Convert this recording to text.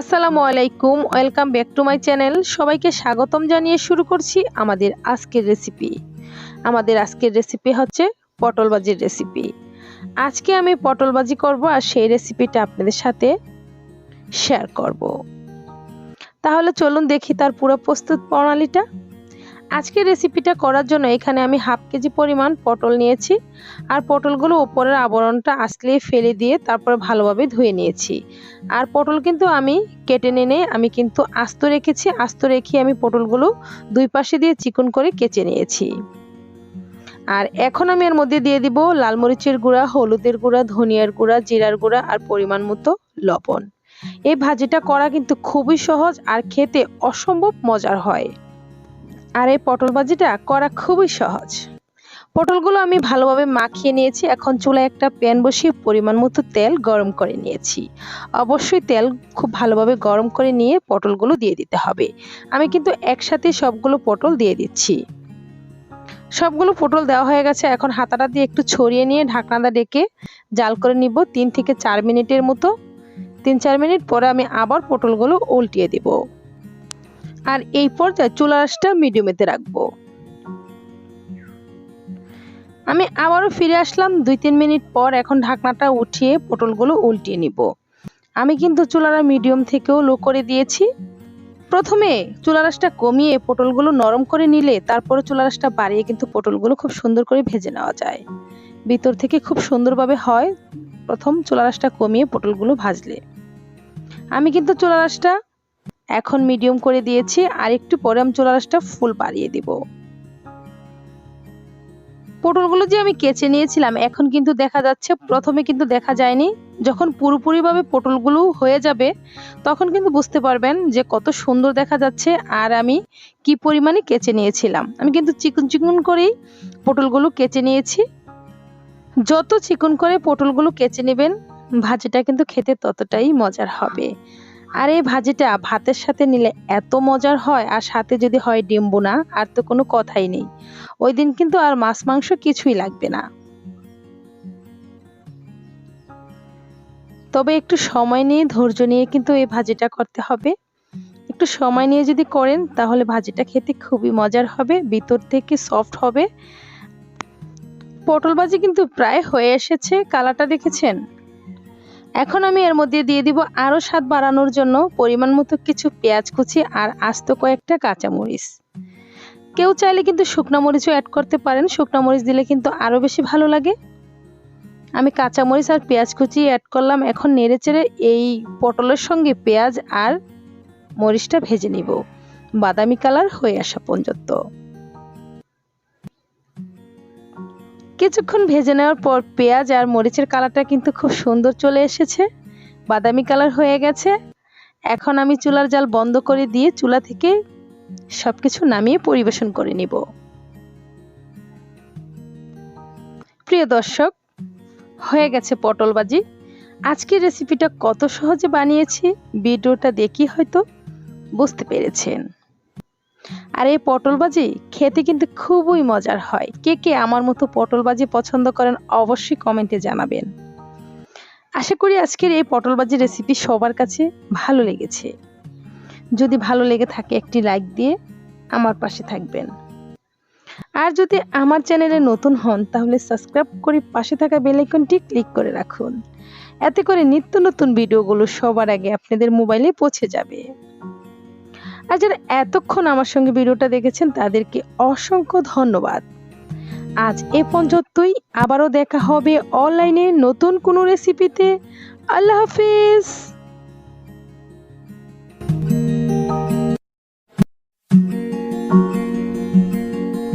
আসসালামু আলাইকুম, welcome back to my channel. সবাইকে স্বাগতম জানিয়ে শুরু করছি আমাদের আজকের রেসিপি। আমাদের আজকের রেসিপি হচ্ছে পটল ভাজির রেসিপি। আজকে আমি পটল ভাজি করব আর সেই রেসিপিটা আপনাদের সাথে শেয়ার করব। তাহলে চলুন দেখি তার পুরো প্রস্তুত প্রণালীটা। আজকের রেসিপিটা করার জন্য এখানে আমি হাফ কেজি পরিমাণ পটল নিয়েছি আর পটলগুলো উপরের আবরণটা আসলে ফেলে দিয়ে তারপরে ভালোভাবে ধুয়ে নিয়েছি। আর পটল কিন্তু আমি কেটে নিয়ে আমি কিন্তু আস্ত রেখেছি, আস্ত রেখে আমি পটলগুলো দুই পাশে দিয়ে চিকন করে কেচে নিয়েছি। আর এখন আমি এর মধ্যে দিয়ে দিব লাল মরিচের গুঁড়া, হলুদের গুঁড়া, ধনিয়ার গুঁড়া, জিরার গুঁড়া আর পরিমাণ মতো লবণ। এই ভাজিটা করা কিন্তু খুবই সহজ আর খেতে অসম্ভব মজার হয়। আর এই পটল ভাজিটা করা খুবই সহজ। পটলগুলো আমি ভালোভাবে মাখিয়ে নিয়েছি। এখন চুলায় একটা প্যান বসিয়ে পরিমাণ মতো তেল গরম করে নিয়েছি। অবশ্যই তেল খুব ভালোভাবে গরম করে নিয়ে পটলগুলো দিয়ে দিতে হবে। আমি কিন্তু একসাথে সবগুলো পটল দিয়ে দিচ্ছি। সবগুলো পটল দেওয়া হয়ে গেছে। এখন হাতাটা দিয়ে একটু ছড়িয়ে নিয়ে ঢাকনাটা ডেকে জাল করে নিব তিন থেকে চার মিনিটের মতো। তিন চার মিনিট পরে আমি আবার পটলগুলো উল্টিয়ে দিব। আর এই পর্যায়ে চুলা আঁচটা মিডিয়ামেতে রাখব। আমি আবারও ফিরে আসলাম দুই তিন মিনিট পর এখন ঢাকনাটা উঠিয়ে পটলগুলো উল্টিয়ে নিব। আমি কিন্তু চুলারা মিডিয়াম থেকেও লো করে দিয়েছি। প্রথমে চুলারাসটা কমিয়ে পটলগুলো নরম করে নিলে তারপরে চুলারাসটা বাড়িয়ে কিন্তু পটলগুলো খুব সুন্দর করে ভেজে নেওয়া যায়। ভিতর থেকে খুব সুন্দরভাবে হয়। প্রথম চুলারাসটা কমিয়ে পটলগুলো ভাজলে। আমি কিন্তু চুলারাসটা এখন মিডিয়াম করে দিয়েছি, আর একটু পরে আমি চুলারাসটা ফুল বাড়িয়ে দিব। পটলগুলো যে আমি কেচে নিয়েছিলাম, এখন কিন্তু দেখা যাচ্ছে, প্রথমে কিন্তু দেখা যায়নি। যখন পুরোপুরিভাবে পটলগুলো হয়ে যাবে, তখন কিন্তু বুঝতে পারবেন যে কত সুন্দর দেখা যাচ্ছে, আর আমি কি পরিমাণে কেচে নিয়েছিলাম। আমি কিন্তু চিকন চিকন করেই পটলগুলো কেচে নিয়েছি। যত চিকন করে পটলগুলো কেচে নেবেন, ভাজিটা কিন্তু খেতে ততটাই মজার হবে। আর এই ভাজিটা ভাতের সাথে নিলে এত মজার হয়, আর সাথে যদি হয় ডিম বোনা আর তো কোনো কথাই নেই। ওই দিন কিন্তু আর মাছ মাংস কিছুই লাগবে না। তবে একটু সময় নিয়ে, ধৈর্য নিয়ে কিন্তু এই ভাজিটা করতে হবে। একটু সময় নিয়ে যদি করেন, তাহলে ভাজিটা খেতে খুবই মজার হবে, ভিতর থেকে সফট হবে। পটল ভাজি কিন্তু প্রায় হয়ে এসেছে, কালারটা দেখেছেন? এখন আমি এর মধ্যে দিয়ে দিব আরও স্বাদ বাড়ানোর জন্য পরিমাণ মতো কিছু পেঁয়াজ কুচি আর আস্ত কয়েকটা কাঁচামরিচ। কেউ চাইলে কিন্তু শুকনো মরিচও অ্যাড করতে পারেন। শুকনো মরিচ দিলে কিন্তু আরও বেশি ভালো লাগে। আমি কাঁচামরিচ আর পেঁয়াজ কুচি অ্যাড করলাম। এখন নেড়ে চেড়ে এই পটলের সঙ্গে পেঁয়াজ আর মরিচটা ভেজে নিব। বাদামি কালার হয়ে আসা পর্যন্ত। কিছুক্ষণ ভেজে নেওয়ার পর পেঁয়াজ আর মরিচের কালারটা কিন্তু খুব সুন্দর চলে এসেছে। বাদামি কালার হয়ে গেছে। এখন আমি চুলার জাল বন্ধ করে দিয়ে চুলা থেকে সবকিছু নামিয়ে পরিবেশন করে নিব। প্রিয় দর্শক, হয়ে গেছে পটল বাজি আজকের রেসিপিটা কত সহজে বানিয়েছি, ভিডিওটা দেখি হয়তো বুঝতে পেরেছেন। আর এই পটল ভাজি খেতে কিন্তু খুবই মজার হয়। কে কে আমার মতো পটল ভাজি পছন্দ করেন অবশ্যই কমেন্টে জানাবেন। আশা করি আজকের এই পটল ভাজি রেসিপি সবার কাছে ভালো লেগেছে। যদি ভালো লেগে থাকে একটি লাইক দিয়ে আমার পাশে থাকবেন। আর যদি আমার চ্যানেলে নতুন হন তাহলে সাবস্ক্রাইব করে পাশে থাকা বেলাইকনটি ক্লিক করে রাখুন। এতে করে নিত্য নতুন ভিডিওগুলো সবার আগে আপনাদের মোবাইলে পৌঁছে যাবে। আর যারা এতক্ষণ আমার সঙ্গে ভিডিওটা দেখেছেন, তাদেরকে অসংখ্য ধন্যবাদ। আজ এ পর্যন্তই। আবারও দেখা হবে অনলাইনে নতুন কোনো রেসিপিতে আল্লাহ হাফিজ!